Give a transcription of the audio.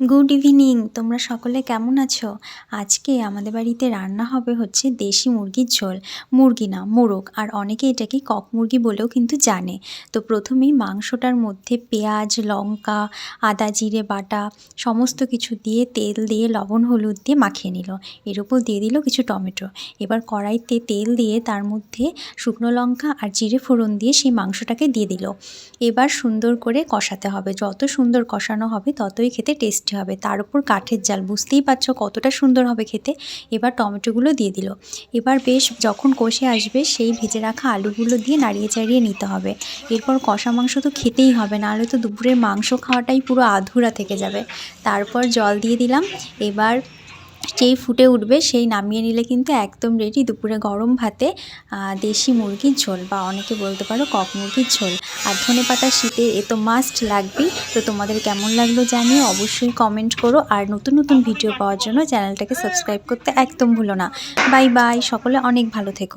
Good evening তোমরা সকলে কেমন আছো? আজকে আমাদের বাড়িতে রান্না হবে হচ্ছে দেশি মুরগির ঝোল। মুরগি না, মোরগ। আর অনেকে এটাকে কক মুরগি বলেও কিন্তু জানে। তো প্রথমেই মাংসটার মধ্যে পেঁয়াজ, লঙ্কা, আদা, জিরে, বাটা সমস্ত কিছু দিয়ে তেল দিয়ে লবণ, হলুদ দিয়ে মাখিয়ে নিল। এর উপর দিয়ে দিল কিছু টমেটো। এবার কড়াইতে তেল দিয়ে তার মধ্যে শুকনো লঙ্কা আর জিরে ফোড়ন দিয়ে সেই মাংসটাকে দিয়ে দিল। এবার সুন্দর করে কষাতে হবে। যত সুন্দর কষানো হবে ততই খেতে টেস্টি হবে। তার উপর কাঠের জাল। বুঝতেই পারছ কতটা সুন্দর হবে খেতে। এবার টমেটোগুলো দিয়ে দিল। এবার বেশ যখন কষে আসবে, সেই ভেজে রাখা আলুগুলো দিয়ে নাড়িয়ে চাড়িয়ে নিতে হবে। এরপর কষা মাংস তো খেতেই হবে, নাহলে তো দুপুরের মাংস খাওয়াটাই পুরো আধুরা থেকে যাবে। তারপর জল দিয়ে দিলাম। এবার যেই ফুটে উঠবে সেই নামিয়ে নিলে কিন্তু একদম রেডি দুপুরে গরম ভাতে দেশি মুরগির ঝোল বা অনেকে বলতে পারো কক মুরগির ঝোল। আর ধনে পাতা শীতে এ তো মাস্ট লাগবেই। তো তোমাদের কেমন লাগল জানিয়ে অবশ্যই কমেন্ট করো। আর নতুন নতুন ভিডিও পাওয়ার জন্য চ্যানেলটাকে সাবস্ক্রাইব করতে একদম ভুলো না। বাই বাই সকলে অনেক ভালো থেকো।